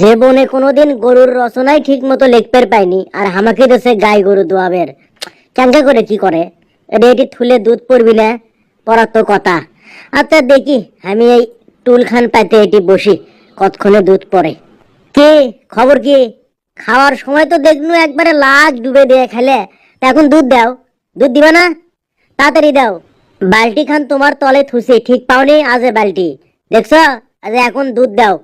জীবনে কোনোদিন গরুর রচনাই ঠিক মতো লিখতে পাইনি, আর আমাকে দেশে গাই গরু দোয়াবের। ক্যাঙ্কা করে কি করে? এটা এটি থুলে দুধ পড়বি না পড়ার তো কথা। আচ্ছা দেখি, আমি এই টুল খান পাইতে এটি বসি, কতক্ষণে দুধ পড়ে। কি? খবর কি? খাওয়ার সময় তো দেখনু একবারে লাজ ডুবে দিয়ে খেলে। এখন দুধ দাও। দুধ দিবা না? তাড়াতাড়ি দাও। বালটি খান তোমার তলে থুসি, ঠিক পাওনি আজ বালটি। দেখছ? আজ এখন দুধ দাও।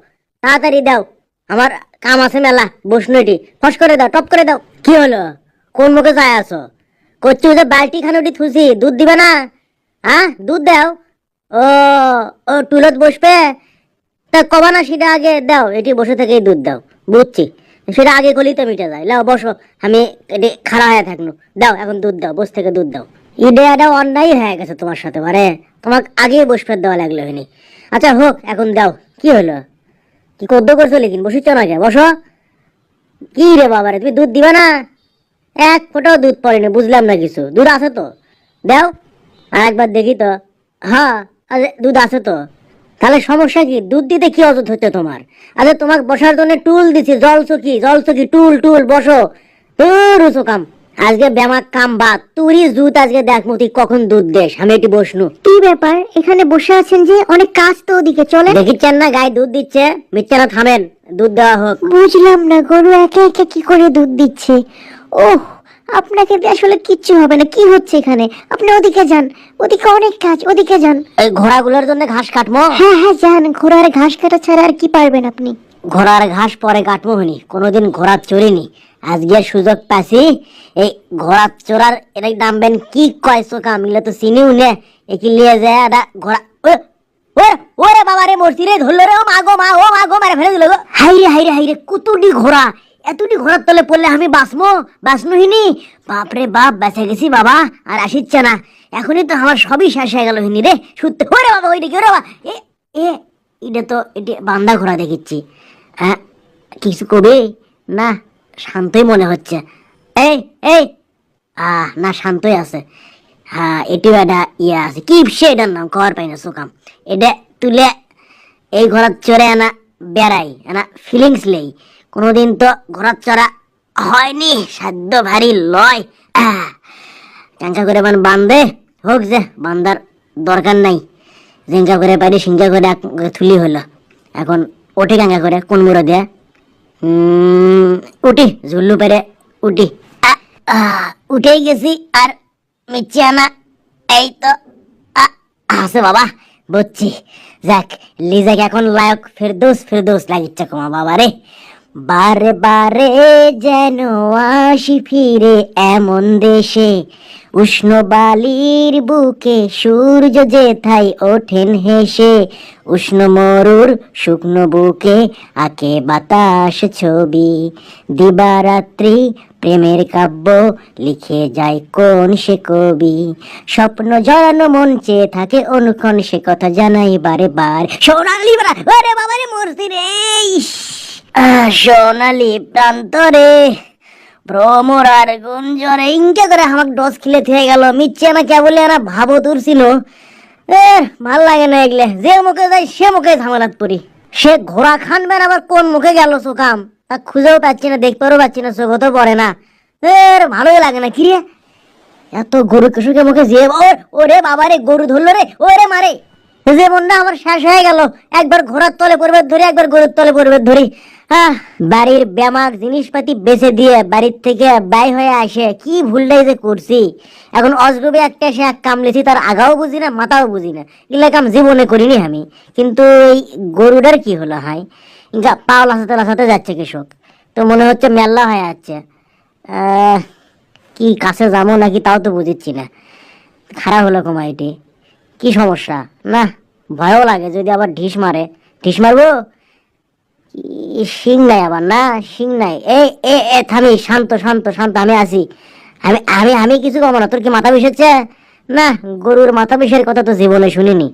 তাড়াতাড়ি দাও। আমার কাম আছে মেলা এটি। ফস করে দাও, টপ করে দাও। কি হলো? কোন মুখে যায় আছো? করছি যে বালটি খান ওটি থুসি, দুধ দিবে না? হ্যাঁ? দুধ দাও। ও ও, টুলত বসবে? তা কবা না সেটা আগে দাও, এটি বসে থেকেই দুধ দাও। বুঝছি। সেটা আগে করলেই তো মিটে যায়। লাও, বসো। আমি এটি খাড়া হয়ে থাকল দাও, এখন দুধ দাও, বস থেকে দুধ দাও। ইডে এটা অন্যায় হয়ে গেছে তোমার সাথে মানে তোমাকে আগে বসবে দেওয়া লাগল হয়নি আচ্ছা হোক, এখন দাও। কি হলো? কি কদ্দ করছ লেকিন বসিচ্ছ না কে বসো। কি রে বাবা রে তুমি দুধ দিবা না? এক ফোঁটাও দুধ পড়েনি, বুঝলাম না কিছু। দুধ আছে তো? দাও। আর একবার দেখি তো। হ্যাঁ আরে দুধ আছে তো। তাহলে সমস্যা কি? দুধ দিতে কি অজুত হচ্ছে তোমার? আচ্ছা তোমাকে বসার জন্য টুল দিছি জল চকি জল চকি টুল টুল, বসো। রুসো কাম। আজকে ব্যামাক কাম বাদ তুরি জুত আজকে দেখ মতি কখন দুধ দেশ আমি এটি বসনু। কি ব্যাপার? এখানে বসে আছেন যে অনেক কাজ তো ওদিকে চলে দেখিচ্ছেন না গায়ে দুধ দিচ্ছে মিথ্যা না থামেন দুধ দেওয়া হোক। বুঝলাম না গরু একে একে কি করে দুধ দিচ্ছে? ওহ আপনাকে আসলে কিচ্ছু হবে না কি হচ্ছে এখানে? আপনি ওদিকে যান ওদিকে অনেক কাজ ওদিকে যান। এই ঘোড়াগুলোর জন্য ঘাস কাটবো হ্যাঁ হ্যাঁ যান ঘোড়ার ঘাস কাটা ছাড়া আর কি পারবেন আপনি? ঘোড়ার ঘাস পরে কাটবো হনি কোনোদিন ঘোড়া চড়িনি। আজকের সুযোগ পাইছি, এই ঘোড়া চড়ার এটা নামবেন কি কয় চোখা, মিলে তো চিনিও নে। একি লিয়ে যায় এটা ঘোড়া ওরে বাবা রে রে রে ও মা গো মা, ও মা গো মারে ফেলে দিল হাইরে হাইরে হাইরে ঘোড়া এতটি ঘোড়ার তলে পড়লে আমি বাসমো বাসনুহিনি বাপরে বাপ, বেঁচে গেছি বাবা, আর আসিচ্ছে না। এখনই তো আমার সবই শেষ হয়ে গেল হিনি রে। সত্যি ওরে বাবা ওরে বাবা। এ, এটা তো, এটি বান্দা ঘোড়া দেখিচ্ছি। হ্যাঁ কিছু কবে? না, শান্তই মনে হচ্ছে। এই এই! আহ, না, শান্তই আছে। হ্যাঁ এটিও একটা ইয়ে আছে। কি সে এটার নাম? কর পাই না, সুকাম। এটা তুলে এই ঘোড়ার চড়ে আনা বেড়াই, আনা ফিলিংস লেই। কোনোদিন তো ঘোড়ার চড়া হয়নি, সাধ্য ভারী লয়। চাঙ্কা করে মানে বান্ধে হোক যে, বান্দার দরকার নাই। জিঙ্কা করে পারি সিঙ্কা করে থুলি হলো। এখন ওঠে কাঙ্কা করে কোন মুড়ো দেয়া? উঠি ঝুল্লু পেরে উঠি। উঠেই গেছি আর মিচ্ছি আনা। এই তো আছে বাবা বুঝছি যাক লিজাকে এখন লায়ক ফেরদৌস ফেরদৌস লাগিচ্ছে কমা বাবা রে বারে বারে যেন আসি ফিরে এমন দেশে। উষ্ণ বালির বুকে সূর্য যেথায় ওঠেন হেসে, উষ্ণ মরুর শুকনো বুকে আকে বাতাস ছবি। দিবারাত্রি প্রেমের কাব্য লিখে যায় কোন সে কবি। স্বপ্ন জড়ানো মন চেয়ে থাকে অনুক্ষণ সে কথা জানাই বারে বার সোনালি ওরে বাবারে মূর্তি রে সোনালি প্রান্তরে ভ্রমর আর গুঞ্জরে ইনকে করে আমাকে ডস খিলে থেকে গেল। মিচ্ছে না কে বলে না ভাবো তুরছিল। এ, ভালো লাগে না এগুলো। যে মুখে যাই সে মুখে ঝামেলাত পড়ি। সে ঘোড়া খানবেন, আবার কোন মুখে গেল সুকাম? তা খুঁজেও পাচ্ছি না, দেখতেও পাচ্ছি না চোখ তো পড়ে না। এর ভালোই লাগে না কিরে এত গরু কিশোরকে মুখে যে ওরে বাবা রে গরু ধরলো রে, ওরে মারে। যে মনটা আমার শেষ হয়ে গেল। একবার ঘোড়ার তলে পড়বে ধরি, একবার গরুর তলে পড়বে ধরি। বাড়ির ব্যামাক জিনিসপাতি বেচে দিয়ে বাড়ির থেকে ব্যয় হয়ে আসে। কি ভুলটাই যে করছি? এখন অজগবে একটা সে এক কামলেছি তার আগাও বুঝি না, মাথাও বুঝি না। এগুলা কাম জীবনে করিনি আমি। কিন্তু এই গরুটার কি হলো হাই পাও লাসাতে লাসাতে যাচ্ছে কৃষক। তো মনে হচ্ছে মেল্লা হয়ে যাচ্ছে। কি কাছে যাব নাকি তাও তো বুঝিচ্ছি না। খারাপ হলো কমাইটি কি সমস্যা? না, ভয়ও লাগে যদি আবার ঢিস মারে। ঢিস মারবো? শিং নাই আবার, না? শিং নাই এ এ এ, থামি, শান্ত শান্ত শান্ত, আমি আছি। আমি আমি আমি কিছু কমো না। তোর কি মাথা বিষেছে না, গরুর মাথা বিষের কথা তো জীবনে শুনিনি।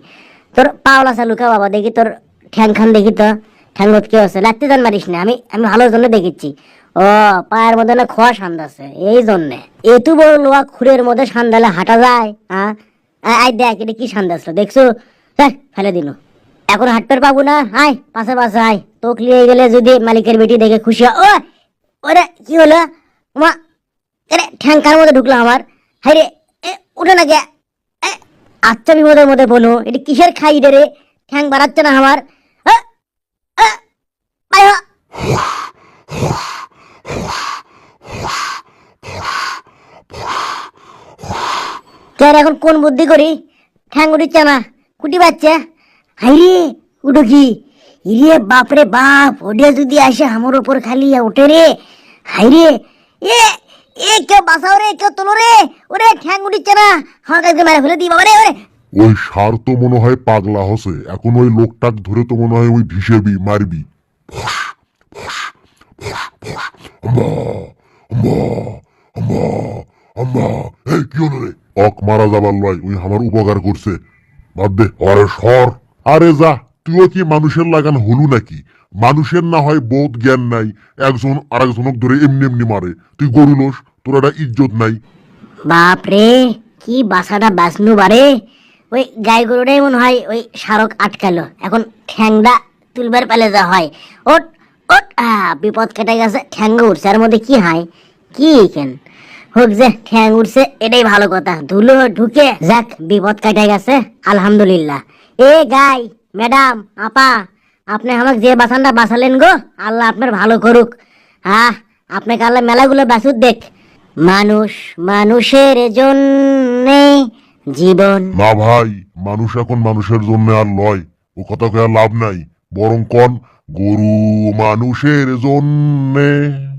তোর পাওলা চালুকা বাবা, দেখি তোর ঠ্যাং খান দেখি তো। ঠ্যাঙ্গত কি আছে। লাগতে জান মারিস না, আমি আমি ভালোর জন্য দেখিচ্ছি। ও, পায়ের মধ্যে না খোয়া সান্দ আছে, এই জন্যে। এতু বড় লোয়া খুরের মধ্যে সান্দালে হাঁটা যায় হ্যাঁ আই দেখ, এটা কি সান্দ আসলো? দেখছ? দেখ, ফেলে দিল। এখন হাটপের পাবো না। আয় পাশে পাশে আয়। তোক লিয়ে গেলে যদি মালিকের বেটি দেখে খুশি ও ওরে কি হলো? মা আরে ঠ্যাঙ্কার মধ্যে ঢুকলো আমার। হাই রে উঠে না গে। এ, আচ্ছা বিপদের মধ্যে বনু এটি কিসের খাই রে রে? ঠ্যাং বাড়াচ্ছে না আমার। এখন কোন বুদ্ধি করি? ঠ্যাং উঠিচ্ছে না। কুটি বাচ্চা হাই রে উঠো কি? ইরে বাপরে বাপ ওডিয়া যদি আসে আমার ওপর খালি ওঠে রে। হাই রে এ এ কেউ বাঁচাও রে কেউ তোলো রে। ওরে ঠ্যাং উঠিচ্ছে না। আমাকে একদম মেরে ফেলে দিই বাবা রে ওই সার তো মনে হয় পাগলা হসে। এখন ওই লোকটাক ধরে তো মনে হয় ওই ভিসেবি মারবি। ফস, ফস, ফস, ফস। কি হলো অক মারা যাবার লয় ওই আমার উপকার করছে। বাদ দে আরে সর। আরে যা, তুইও কি মানুষের লাগান হলু নাকি? মানুষের না হয় বোধ জ্ঞান নাই, একজন আরেকজনক ধরে এমনি এমনি মারে। তুই গরু লোস তোর একটা ইজ্জত নাই। বাপরে, কি বাসাটা বাসনু বারে? ওই গাই গরুটাই মনে হয় ওই সারক আটকালো। এখন ঠ্যাংটা তুলবার পেলে যা হয়। ওট ওট বিপদ কেটে গেছে, ঠ্যাং উঠছে আর মধ্যে কি হয়? কি কেন? হোক যে, ঠ্যাং উঠছে এটাই ভালো কথা। ধুলো ঢুকে যাক, বিপদ কেটে গেছে, আলহামদুলিল্লাহ। এ গাই, ম্যাডাম, আপা, আপনি আমাকে যে বাসানটা বাঁচালেন গো, আল্লাহ আপনার ভালো করুক। হ্যাঁ আপনাকে আল্লাহ মেলাগুলো বাসুর দেখ। মানুষ মানুষের জন্যে জীবন। না ভাই, মানুষ এখন মানুষের জন্য আর লয়। ও কথা কয়ে লাভ নাই। বরং কন, গরু মানুষের জন্যে।